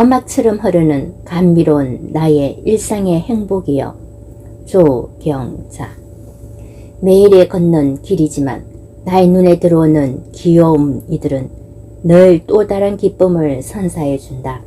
음악처럼 흐르는 감미로운 나의 일상의 행복이여. 조경자. 매일에 걷는 길이지만 나의 눈에 들어오는 귀여움 이들은 늘 또 다른 기쁨을 선사해 준다.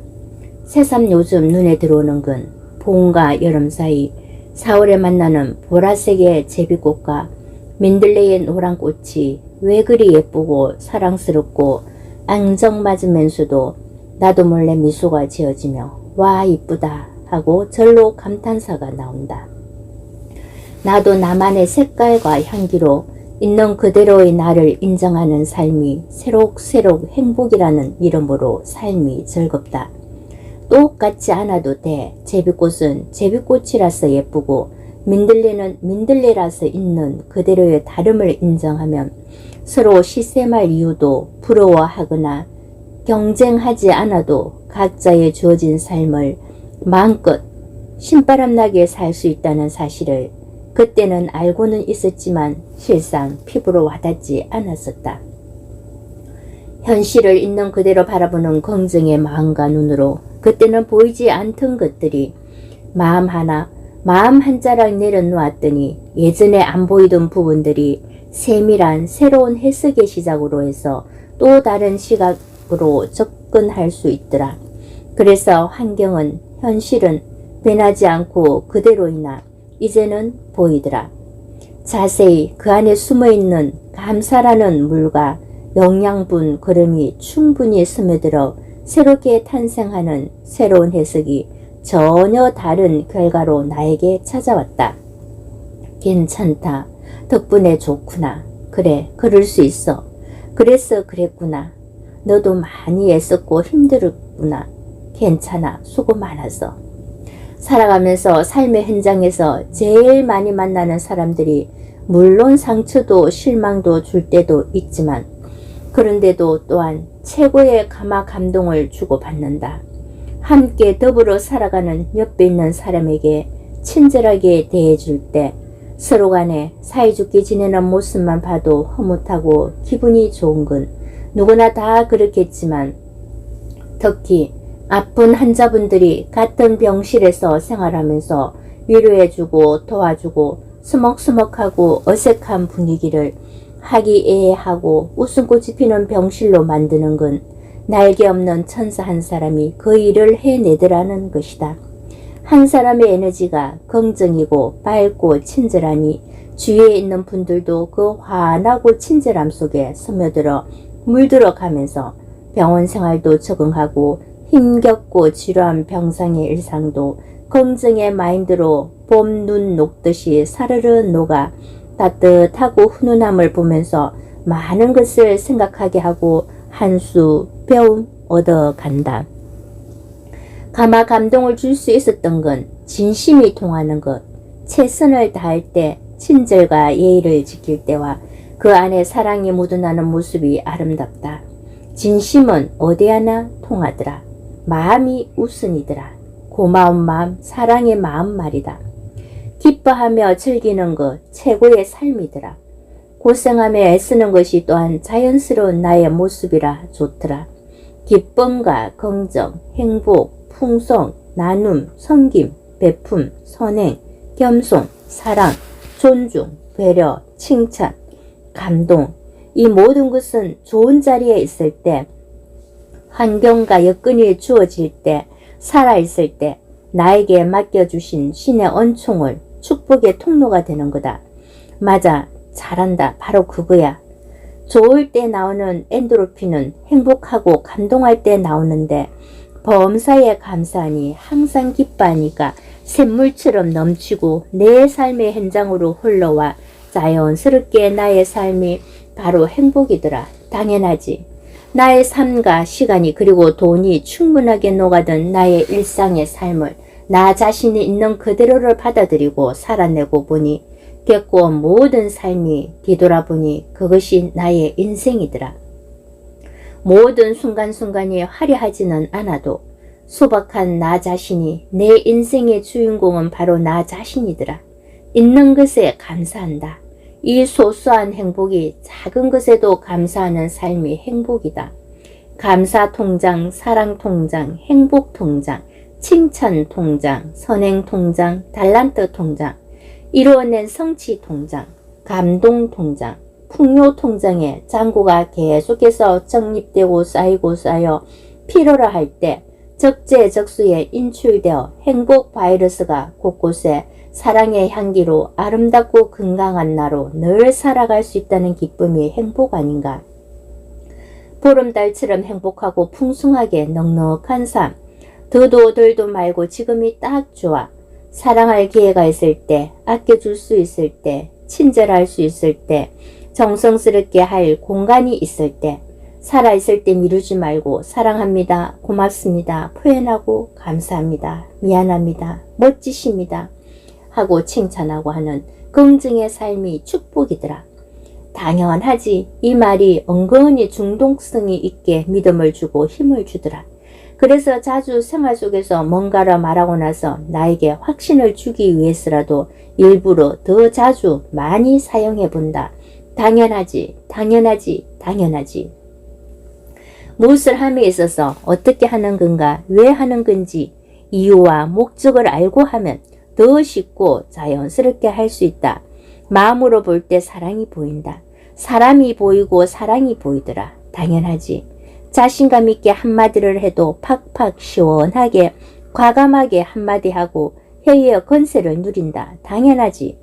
새삼 요즘 눈에 들어오는 건 봄과 여름 사이 4월에 만나는 보라색의 제비꽃과 민들레의 노란 꽃이 왜 그리 예쁘고 사랑스럽고 앙정맞으면서도 나도 몰래 미소가 지어지며 와 이쁘다 하고 절로 감탄사가 나온다. 나도 나만의 색깔과 향기로 있는 그대로의 나를 인정하는 삶이 새록새록 행복이라는 이름으로 삶이 즐겁다. 똑같지 않아도 돼. 제비꽃은 제비꽃이라서 예쁘고 민들레는 민들레라서 있는 그대로의 다름을 인정하면 서로 시샘할 이유도 부러워하거나 경쟁하지 않아도 각자의 주어진 삶을 마음껏 신바람나게 살 수 있다는 사실을 그때는 알고는 있었지만 실상 피부로 와닿지 않았었다. 현실을 있는 그대로 바라보는 긍정의 마음과 눈으로 그때는 보이지 않던 것들이 마음 하나, 마음 한 자락 내려놓았더니 예전에 안 보이던 부분들이 세밀한 새로운 해석의 시작으로 해서 또 다른 시각 으로 접근할 수 있더라. 그래서 환경은 현실은 변하지 않고 그대로이나 이제는 보이더라. 자세히 그 안에 숨어 있는 감사라는 물과 영양분 그름이 충분히 스며들어 새롭게 탄생하는 새로운 해석이 전혀 다른 결과로 나에게 찾아왔다. 괜찮다. 덕분에 좋구나. 그래, 그럴 수 있어. 그래서 그랬구나. 너도 많이 애썼고 힘들었구나. 괜찮아. 수고 많았어. 살아가면서 삶의 현장에서 제일 많이 만나는 사람들이 물론 상처도 실망도 줄 때도 있지만 그런데도 또한 최고의 감화 감동을 주고받는다. 함께 더불어 살아가는 옆에 있는 사람에게 친절하게 대해줄 때 서로 간에 사이좋게 지내는 모습만 봐도 흐뭇하고 기분이 좋은 건 누구나 다 그렇겠지만 특히 아픈 환자분들이 같은 병실에서 생활하면서 위로해주고 도와주고 수먹수먹하고 어색한 분위기를 화기애애하고 웃음꽃이 피는 병실로 만드는 건 날개 없는 천사 한 사람이 그 일을 해내더라는 것이다. 한 사람의 에너지가 긍정이고 밝고 친절하니 주위에 있는 분들도 그 환하고 친절함 속에 스며들어 물들어 가면서 병원 생활도 적응하고 힘겹고 지루한 병상의 일상도 긍정의 마인드로 봄 눈 녹듯이 사르르 녹아 따뜻하고 훈훈함을 보면서 많은 것을 생각하게 하고 한 수 배움 얻어 간다. 가마 감동을 줄 수 있었던 건 진심이 통하는 것, 최선을 다할 때 친절과 예의를 지킬 때와 그 안에 사랑이 묻어나는 모습이 아름답다. 진심은 어디 하나 통하더라. 마음이 우선이더라. 고마운 마음, 사랑의 마음 말이다. 기뻐하며 즐기는 것 최고의 삶이더라. 고생하며 애쓰는 것이 또한 자연스러운 나의 모습이라 좋더라. 기쁨과 긍정, 행복, 풍성, 나눔, 섬김, 베품, 선행, 겸손, 사랑, 존중, 배려, 칭찬, 감동, 이 모든 것은 좋은 자리에 있을 때, 환경과 여건이 주어질 때, 살아있을 때, 나에게 맡겨주신 신의恩총을 축복의 통로가 되는 거다. 맞아. 잘한다. 바로 그거야. 좋을 때 나오는 엔도르핀은 행복하고 감동할 때 나오는데 범사에 감사하니 항상 기뻐하니까 샘물처럼 넘치고 내 삶의 현장으로 흘러와 자연스럽게 나의 삶이 바로 행복이더라. 당연하지. 나의 삶과 시간이 그리고 돈이 충분하게 녹아든 나의 일상의 삶을 나 자신이 있는 그대로를 받아들이고 살아내고 보니 겪어온 모든 삶이 뒤돌아보니 그것이 나의 인생이더라. 모든 순간순간이 화려하지는 않아도 소박한 나 자신이 내 인생의 주인공은 바로 나 자신이더라. 있는 것에 감사한다. 이 소소한 행복이 작은 것에도 감사하는 삶이 행복이다. 감사 통장, 사랑 통장, 행복 통장, 칭찬 통장, 선행 통장, 달란트 통장, 이루어낸 성취 통장, 감동 통장, 풍요 통장에 잔고가 계속해서 적립되고 쌓이고 쌓여 필요로 할 때 적재적소에 인출되어 행복 바이러스가 곳곳에 사랑의 향기로 아름답고 건강한 나로 늘 살아갈 수 있다는 기쁨이 행복 아닌가. 보름달처럼 행복하고 풍성하게 넉넉한 삶. 더도 덜도 말고 지금이 딱 좋아. 사랑할 기회가 있을 때, 아껴줄 수 있을 때, 친절할 수 있을 때, 정성스럽게 할 공간이 있을 때, 살아있을 때 미루지 말고 사랑합니다. 고맙습니다. 표현하고 감사합니다. 미안합니다. 멋지십니다. 하고 칭찬하고 하는 긍정의 삶이 축복이더라. 당연하지. 이 말이 은근히 중독성이 있게 믿음을 주고 힘을 주더라. 그래서 자주 생활 속에서 뭔가를 말하고 나서 나에게 확신을 주기 위해서라도 일부러 더 자주 많이 사용해 본다. 당연하지, 당연하지, 당연하지. 무엇을 함에 있어서 어떻게 하는 건가, 왜 하는 건지 이유와 목적을 알고 하면 더 쉽고 자연스럽게 할 수 있다. 마음으로 볼 때 사랑이 보인다. 사람이 보이고 사랑이 보이더라. 당연하지. 자신감 있게 한마디를 해도 팍팍 시원하게 과감하게 한마디 하고 회의의 건세를 누린다. 당연하지.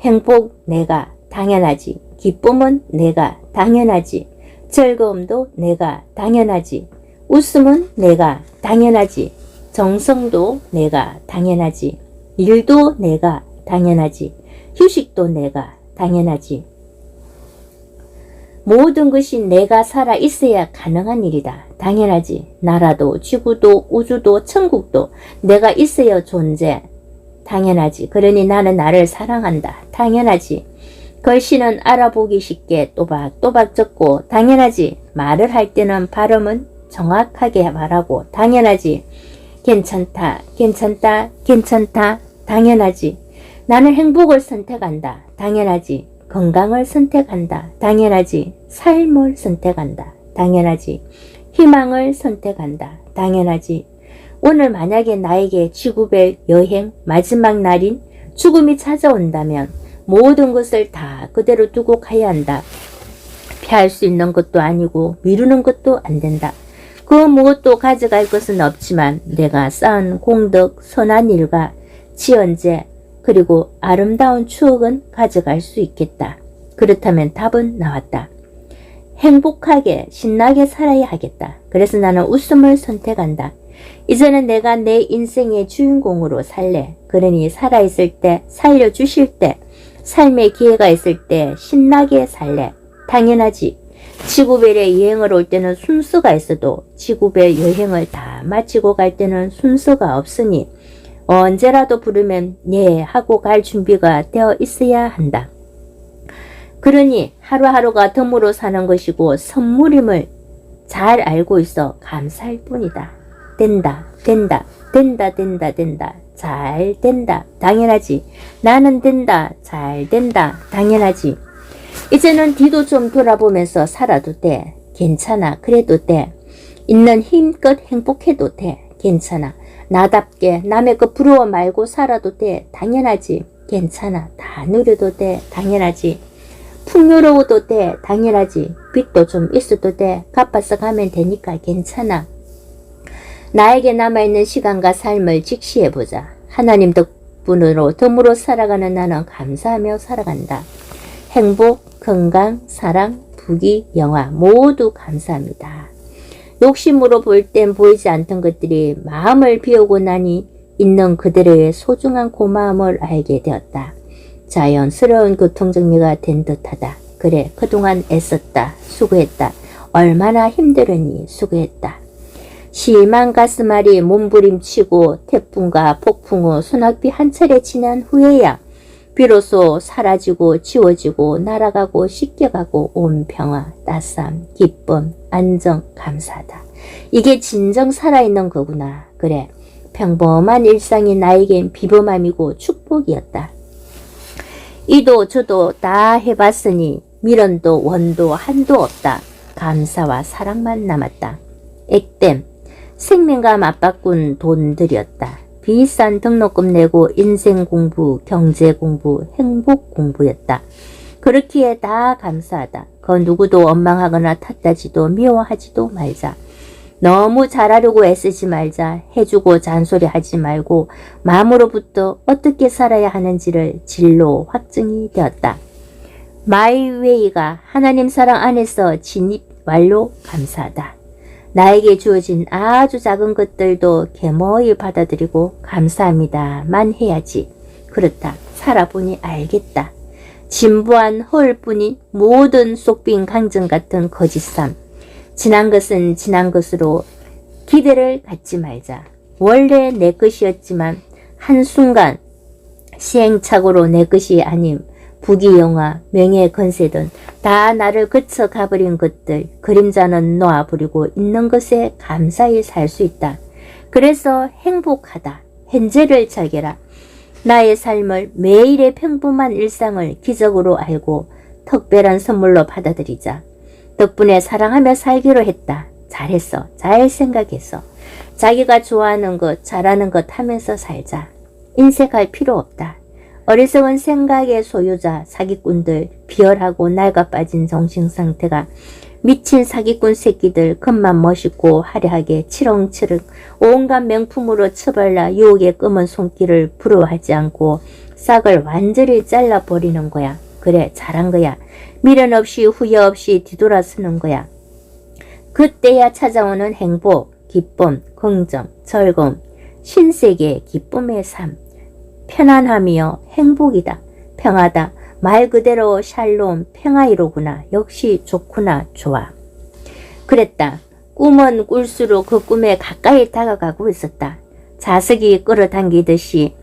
행복 내가 당연하지. 기쁨은 내가 당연하지. 즐거움도 내가 당연하지. 웃음은 내가 당연하지. 정성도 내가 당연하지. 일도 내가 당연하지. 휴식도 내가 당연하지. 모든 것이 내가 살아 있어야 가능한 일이다. 당연하지. 나라도, 지구도, 우주도, 천국도 내가 있어야 존재. 당연하지. 그러니 나는 나를 사랑한다. 당연하지. 글씨는 알아보기 쉽게 또박또박 적고 당연하지. 말을 할 때는 발음은 정확하게 말하고 당연하지. 괜찮다, 괜찮다, 괜찮다, 당연하지. 나는 행복을 선택한다. 당연하지. 건강을 선택한다. 당연하지. 삶을 선택한다. 당연하지. 희망을 선택한다. 당연하지. 오늘 만약에 나에게 지구별 여행 마지막 날인 죽음이 찾아온다면 모든 것을 다 그대로 두고 가야 한다. 피할 수 있는 것도 아니고 미루는 것도 안 된다. 그 무엇도 가져갈 것은 없지만 내가 쌓은 공덕, 선한 일과 지연제, 그리고 아름다운 추억은 가져갈 수 있겠다. 그렇다면 답은 나왔다. 행복하게, 신나게 살아야 하겠다. 그래서 나는 웃음을 선택한다. 이제는 내가 내 인생의 주인공으로 살래. 그러니 살아있을 때, 살려주실 때, 삶의 기회가 있을 때 신나게 살래. 당연하지. 지구별에 여행을 올 때는 순서가 있어도 지구별 여행을 다 마치고 갈 때는 순서가 없으니 언제라도 부르면 예 하고 갈 준비가 되어 있어야 한다. 그러니 하루하루가 덤으로 사는 것이고 선물임을 잘 알고 있어 감사할 뿐이다. 된다, 된다, 된다, 된다, 된다. 잘 된다. 당연하지. 나는 된다. 잘 된다. 당연하지. 이제는 뒤도 좀 돌아보면서 살아도 돼. 괜찮아. 그래도 돼. 있는 힘껏 행복해도 돼. 괜찮아. 나답게 남의 거 부러워 말고 살아도 돼. 당연하지. 괜찮아. 다 누려도 돼. 당연하지. 풍요로워도 돼. 당연하지. 빚도 좀 있어도 돼. 갚아서 가면 되니까 괜찮아. 나에게 남아있는 시간과 삶을 직시해보자. 하나님 덕분으로 덤으로 살아가는 나는 감사하며 살아간다. 행복, 건강, 사랑, 부귀, 영화 모두 감사합니다. 욕심으로 볼 땐 보이지 않던 것들이 마음을 비우고 나니 있는 그대로의 소중한 고마움을 알게 되었다. 자연스러운 교통정리가 된 듯하다. 그래, 그동안 애썼다. 수고했다. 얼마나 힘들었니? 수고했다. 심한 가슴앓이 몸부림치고 태풍과 폭풍 후 소낙비 한 차례 지난 후에야 비로소 사라지고 지워지고 날아가고 씻겨가고 온 평화, 따스함, 기쁨, 안정, 감사하다. 이게 진정 살아있는 거구나. 그래. 평범한 일상이 나에겐 비범함이고 축복이었다. 이도 저도 다 해봤으니 미련도 원도 한도 없다. 감사와 사랑만 남았다. 액땜, 생명과 맞바꾼 돈들이었다. 비싼 등록금 내고 인생 공부, 경제 공부, 행복 공부였다. 그렇기에 다 감사하다. 그 누구도 원망하거나 탓하지도 미워하지도 말자. 너무 잘하려고 애쓰지 말자. 해주고 잔소리하지 말고 마음으로부터 어떻게 살아야 하는지를 진로 확증이 되었다. 마이웨이가 하나님 사랑 안에서 진입 완료 감사하다. 나에게 주어진 아주 작은 것들도 개모이 받아들이고 감사합니다만 해야지. 그렇다. 살아보니 알겠다. 진부한 허울뿐인 모든 속빈 강정 같은 거짓삼. 지난 것은 지난 것으로 기대를 갖지 말자. 원래 내 것이었지만 한순간 시행착오로 내 것이 아님 부귀영화, 명예, 건세 등다 나를 거쳐 가버린 것들, 그림자는 놓아버리고 있는 것에 감사히 살 수 있다. 그래서 행복하다. 현재를 즐겨라. 나의 삶을 매일의 평범한 일상을 기적으로 알고 특별한 선물로 받아들이자. 덕분에 사랑하며 살기로 했다. 잘했어. 잘 생각했어. 자기가 좋아하는 것, 잘하는 것 하면서 살자. 인색할 필요 없다. 어리석은 생각의 소유자, 사기꾼들, 비열하고 낡아 빠진 정신 상태가 미친 사기꾼 새끼들 겉만 멋있고 화려하게 치렁치렁 온갖 명품으로 처발라 유혹의 검은 손길을 부러워하지 않고 싹을 완전히 잘라버리는 거야. 그래 잘한 거야. 미련 없이 후회 없이 뒤돌아서는 거야. 그때야 찾아오는 행복, 기쁨, 긍정, 즐거움, 신세계 기쁨의 삶. 편안함이요 행복이다. 평하다. 말 그대로 샬롬 평화이로구나. 역시 좋구나. 좋아. 그랬다. 꿈은 꿀수록 그 꿈에 가까이 다가가고 있었다. 자석이 끌어당기듯이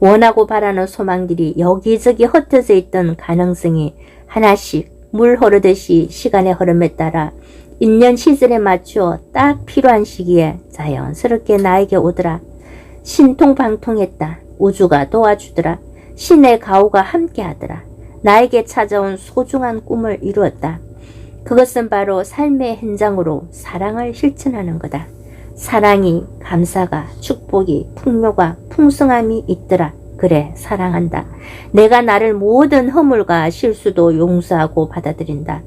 원하고 바라는 소망들이 여기저기 흩어져 있던 가능성이 하나씩 물 흐르듯이 시간의 흐름에 따라 인년 시즌에 맞추어 딱 필요한 시기에 자연스럽게 나에게 오더라. 신통방통했다. 우주가 도와주더라. 신의 가호가 함께하더라. 나에게 찾아온 소중한 꿈을 이루었다. 그것은 바로 삶의 현장으로 사랑을 실천하는 거다. 사랑이, 감사가, 축복이, 풍요가, 풍성함이 있더라. 그래, 사랑한다. 내가 나를 모든 허물과 실수도 용서하고 받아들인다.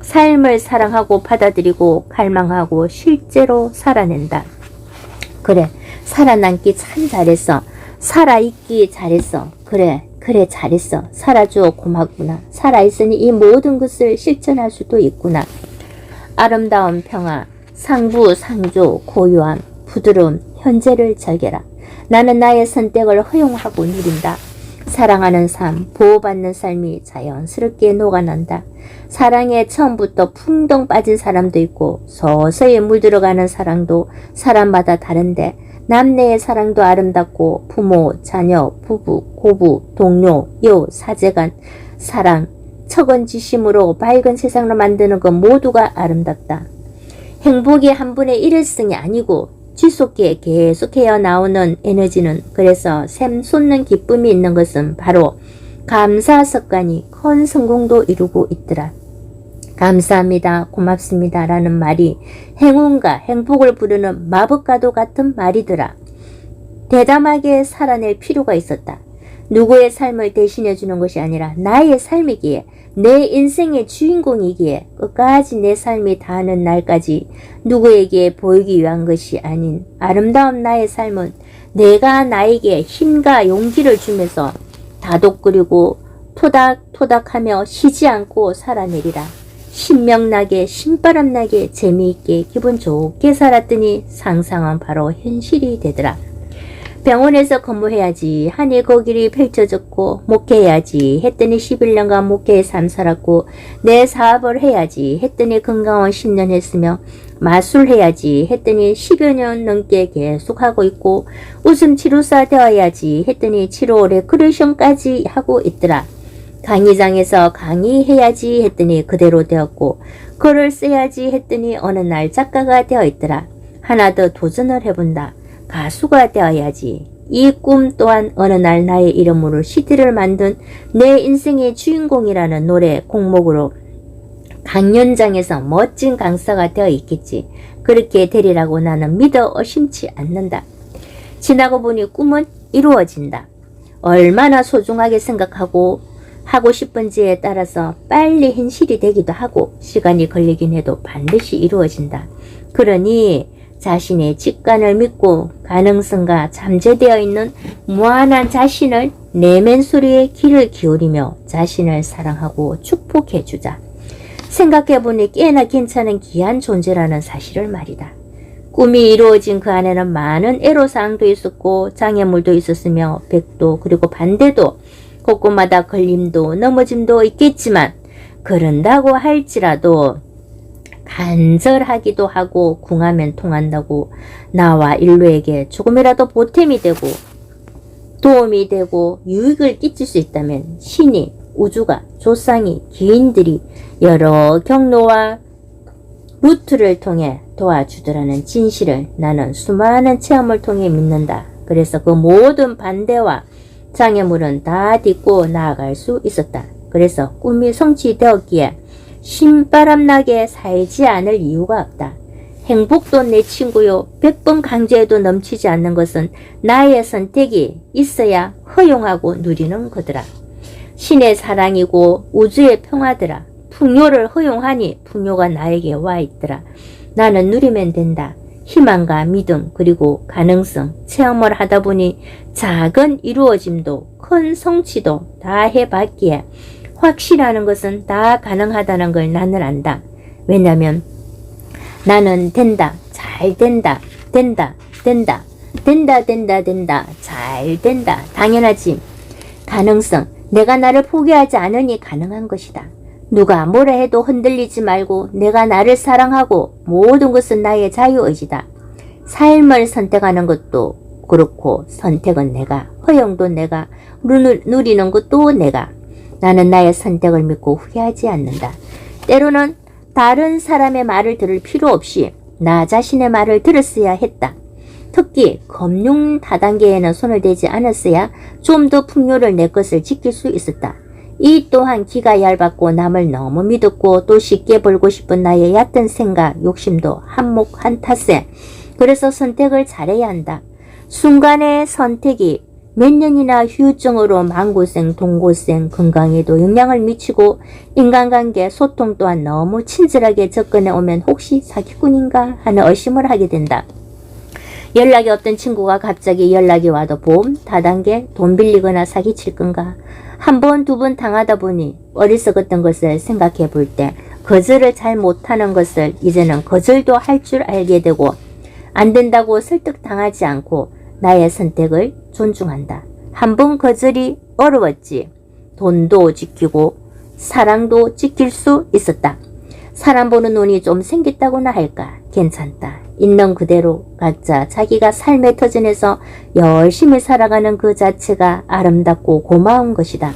삶을 사랑하고 받아들이고 갈망하고 실제로 살아낸다. 그래, 살아남기 참 잘했어. 살아있기 잘했어. 그래, 그래, 잘했어. 살아줘 고맙구나. 살아있으니 이 모든 것을 실천할 수도 있구나. 아름다운 평화, 상부, 상조, 고요함, 부드러움, 현재를 즐겨라. 나는 나의 선택을 허용하고 누린다. 사랑하는 삶, 보호받는 삶이 자연스럽게 녹아난다. 사랑에 처음부터 풍덩 빠진 사람도 있고 서서히 물들어가는 사랑도 사람마다 다른데 남녀의 사랑도 아름답고 부모, 자녀, 부부, 고부, 동료, 요, 사제간, 사랑, 척언지심으로 밝은 세상을 만드는 것 모두가 아름답다. 행복이 한 분의 일일성이 아니고 지속해 계속해야 나오는 에너지는 그래서 샘 솟는 기쁨이 있는 것은 바로 감사 습관이 큰 성공도 이루고 있더라. 감사합니다. 고맙습니다. 라는 말이 행운과 행복을 부르는 마법과도 같은 말이더라. 대담하게 살아낼 필요가 있었다. 누구의 삶을 대신해 주는 것이 아니라 나의 삶이기에 내 인생의 주인공이기에 끝까지 내 삶이 닿는 날까지 누구에게 보이기 위한 것이 아닌 아름다운 나의 삶은 내가 나에게 힘과 용기를 주면서 다독거리고 토닥토닥하며 쉬지 않고 살아내리라. 신명나게 신바람나게 재미있게 기분 좋게 살았더니 상상은 바로 현실이 되더라. 병원에서 근무해야지 하니 거길이 펼쳐졌고 목회해야지 했더니 11년간 목회의 삶 살았고 내 사업을 해야지 했더니 건강원 10년 했으며 마술해야지 했더니 10여 년 넘게 계속 하고 있고 웃음 치료사 되어야지 했더니 치료 레크레이션까지 하고 있더라. 강의장에서 강의해야지 했더니 그대로 되었고 글을 써야지 했더니 어느 날 작가가 되어 있더라. 하나 더 도전을 해본다. 가수가 되어야지. 이 꿈 또한 어느 날 나의 이름으로 CD를 만든 내 인생의 주인공이라는 노래 공목으로 강연장에서 멋진 강사가 되어 있겠지. 그렇게 되리라고 나는 믿어 의심치 않는다. 지나고 보니 꿈은 이루어진다. 얼마나 소중하게 생각하고 하고 싶은지에 따라서 빨리 현실이 되기도 하고 시간이 걸리긴 해도 반드시 이루어진다. 그러니 자신의 직관을 믿고 가능성과 잠재되어 있는 무한한 자신을 내면 소리에 귀를 기울이며 자신을 사랑하고 축복해 주자. 생각해보니 꽤나 괜찮은 귀한 존재라는 사실을 말이다. 꿈이 이루어진 그 안에는 많은 애로사항도 있었고 장애물도 있었으며 백도 그리고 반대도 곳곳마다 걸림도 넘어짐도 있겠지만 그런다고 할지라도 간절하기도 하고 궁하면 통한다고 나와 인류에게 조금이라도 보탬이 되고 도움이 되고 유익을 끼칠 수 있다면 신이 우주가 조상이 기인들이 여러 경로와 루트를 통해 도와주더라는 진실을 나는 수많은 체험을 통해 믿는다. 그래서 그 모든 반대와 장애물은 다 딛고 나아갈 수 있었다. 그래서 꿈이 성취되었기에 신바람나게 살지 않을 이유가 없다. 행복도 내 친구요. 백 번 강조해도 넘치지 않는 것은 나의 선택이 있어야 허용하고 누리는 거더라. 신의 사랑이고 우주의 평화더라. 풍요를 허용하니 풍요가 나에게 와 있더라. 나는 누리면 된다. 희망과 믿음 그리고 가능성 체험을 하다 보니 작은 이루어짐도 큰 성취도 다 해봤기에 확실하는 것은 다 가능하다는 걸 나는 안다. 왜냐면 나는 된다, 잘 된다, 된다, 된다, 된다, 된다, 된다, 잘 된다. 당연하지. 가능성. 내가 나를 포기하지 않으니 가능한 것이다. 누가 뭐라 해도 흔들리지 말고 내가 나를 사랑하고 모든 것은 나의 자유의지다. 삶을 선택하는 것도 그렇고 선택은 내가 허용도 내가 누- 누리는 것도 내가 나는 나의 선택을 믿고 후회하지 않는다. 때로는 다른 사람의 말을 들을 필요 없이 나 자신의 말을 들었어야 했다. 특히 금융 다단계에는 손을 대지 않았어야 좀 더 풍요를 내 것을 지킬 수 있었다. 이 또한 기가 얇았고 남을 너무 믿었고 또 쉽게 벌고 싶은 나의 얕은 생각, 욕심도 한몫 한 탓에 그래서 선택을 잘해야 한다. 순간의 선택이 몇 년이나 후유증으로 마음고생, 동고생, 건강에도 영향을 미치고 인간관계, 소통 또한 너무 친절하게 접근해 오면 혹시 사기꾼인가 하는 의심을 하게 된다. 연락이 없던 친구가 갑자기 연락이 와도 보험, 다단계, 돈 빌리거나 사기칠 건가? 한 번, 두 번 당하다 보니 어리석었던 것을 생각해 볼 때 거절을 잘 못하는 것을 이제는 거절도 할 줄 알게 되고 안 된다고 설득 당하지 않고 나의 선택을 존중한다. 한 번 거절이 어려웠지. 돈도 지키고 사랑도 지킬 수 있었다. 사람 보는 눈이 좀 생겼다고나 할까? 괜찮다. 있는 그대로 각자 자기가 삶의 터전에서 열심히 살아가는 그 자체가 아름답고 고마운 것이다.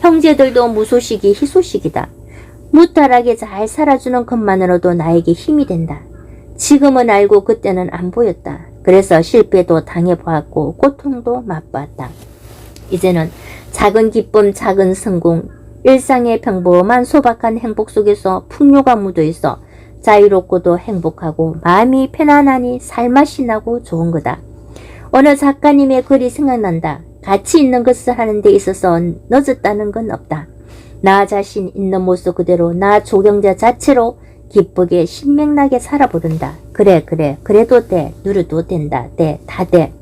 형제들도 무소식이 희소식이다. 무탈하게 잘 살아주는 것만으로도 나에게 힘이 된다. 지금은 알고 그때는 안 보였다. 그래서 실패도 당해보았고 고통도 맛봤다. 이제는 작은 기쁨, 작은 성공, 일상의 평범한 소박한 행복 속에서 풍요가 묻어 있어 자유롭고도 행복하고 마음이 편안하니 살맛이 나고 좋은 거다. 어느 작가님의 글이 생각난다. 가치 있는 것을 하는 데 있어서 늦었다는 건 없다. 나 자신 있는 모습 그대로 나 조경자 자체로 기쁘게 신명나게 살아보른다. 그래 그래 그래도 돼 누려도 된다 돼 다 돼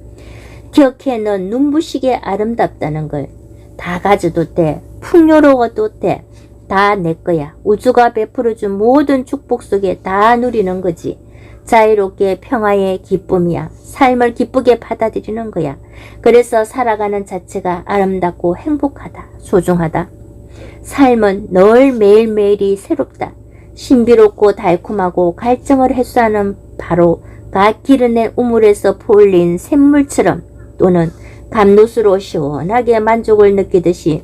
기억해 넌 눈부시게 아름답다는 걸 다 가져도 돼 풍요로워도 돼 다 내 거야. 우주가 베풀어준 모든 축복 속에 다 누리는 거지. 자유롭게 평화의 기쁨이야. 삶을 기쁘게 받아들이는 거야. 그래서 살아가는 자체가 아름답고 행복하다. 소중하다. 삶은 늘 매일매일이 새롭다. 신비롭고 달콤하고 갈증을 해소하는 바로 갓 기른의 우물에서 풀린 샘물처럼 또는 감롯으로 시원하게 만족을 느끼듯이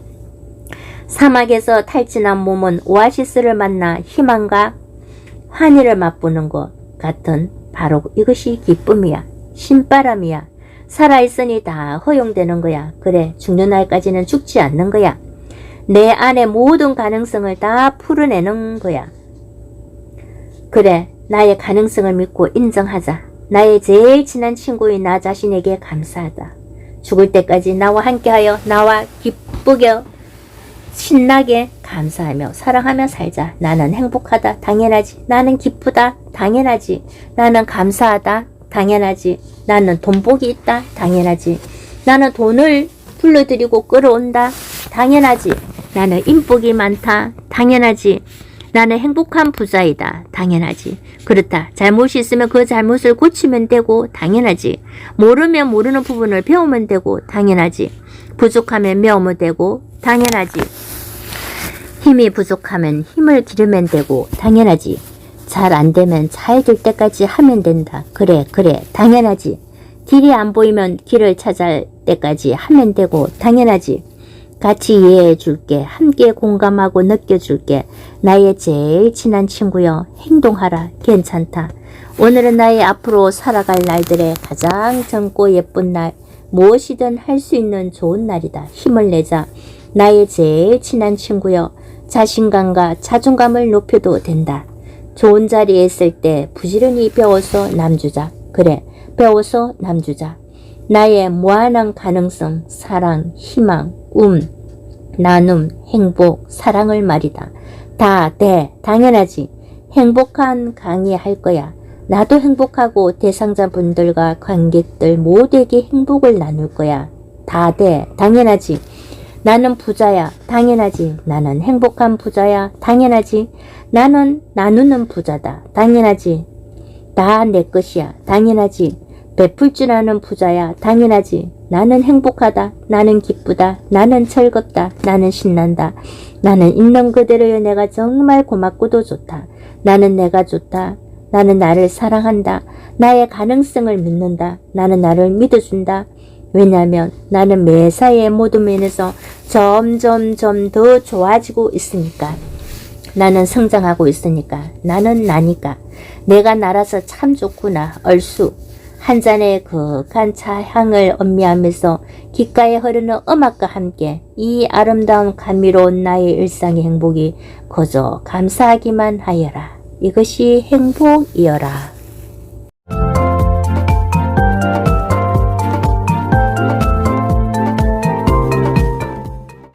사막에서 탈진한 몸은 오아시스를 만나 희망과 환희를 맛보는 것 같은 바로 이것이 기쁨이야. 신바람이야. 살아있으니 다 허용되는 거야. 그래, 죽는 날까지는 죽지 않는 거야. 내 안의 모든 가능성을 다 풀어내는 거야. 그래, 나의 가능성을 믿고 인정하자. 나의 제일 친한 친구인 나 자신에게 감사하다. 죽을 때까지 나와 함께하여 나와 기쁘게 신나게 감사하며 사랑하며 살자. 나는 행복하다. 당연하지. 나는 기쁘다. 당연하지. 나는 감사하다. 당연하지. 나는 돈복이 있다. 당연하지. 나는 돈을 불러들이고 끌어온다. 당연하지. 나는 인복이 많다. 당연하지. 나는 행복한 부자이다. 당연하지. 그렇다. 잘못이 있으면 그 잘못을 고치면 되고 당연하지. 모르면 모르는 부분을 배우면 되고 당연하지. 부족하면 배우면 되고 당연하지. 힘이 부족하면 힘을 기르면 되고 당연하지. 잘 안 되면 잘 될 때까지 하면 된다. 그래, 그래, 당연하지. 길이 안 보이면 길을 찾을 때까지 하면 되고 당연하지. 같이 이해해 줄게. 함께 공감하고 느껴줄게. 나의 제일 친한 친구여. 행동하라. 괜찮다. 오늘은 나의 앞으로 살아갈 날들의 가장 젊고 예쁜 날. 무엇이든 할 수 있는 좋은 날이다. 힘을 내자. 나의 제일 친한 친구여. 자신감과 자존감을 높여도 된다. 좋은 자리에 있을 때 부지런히 배워서 남주자. 그래, 배워서 남주자. 나의 무한한 가능성, 사랑, 희망, 움, 나눔, 행복, 사랑을 말이다. 다, 돼, 당연하지. 행복한 강의할 거야. 나도 행복하고 대상자분들과 관객들 모두에게 행복을 나눌 거야. 다 돼, 당연하지. 나는 부자야. 당연하지. 나는 행복한 부자야. 당연하지. 나는 나누는 부자다. 당연하지. 다 내 것이야. 당연하지. 베풀 줄 아는 부자야. 당연하지. 나는 행복하다. 나는 기쁘다. 나는 즐겁다. 나는 신난다. 나는 있는 그대로의 내가 정말 고맙고도 좋다. 나는 내가 좋다. 나는 나를 사랑한다. 나의 가능성을 믿는다. 나는 나를 믿어준다. 왜냐하면 나는 매사의 모든 면에서 점점점 더 좋아지고 있으니까. 나는 성장하고 있으니까. 나는 나니까. 내가 나라서 참 좋구나. 얼쑤. 한 잔의 그윽한 차 향을 음미하면서 귓가에 흐르는 음악과 함께 이 아름다운 감미로운 나의 일상의 행복이 거저 감사하기만 하여라. 이것이 행복이여라.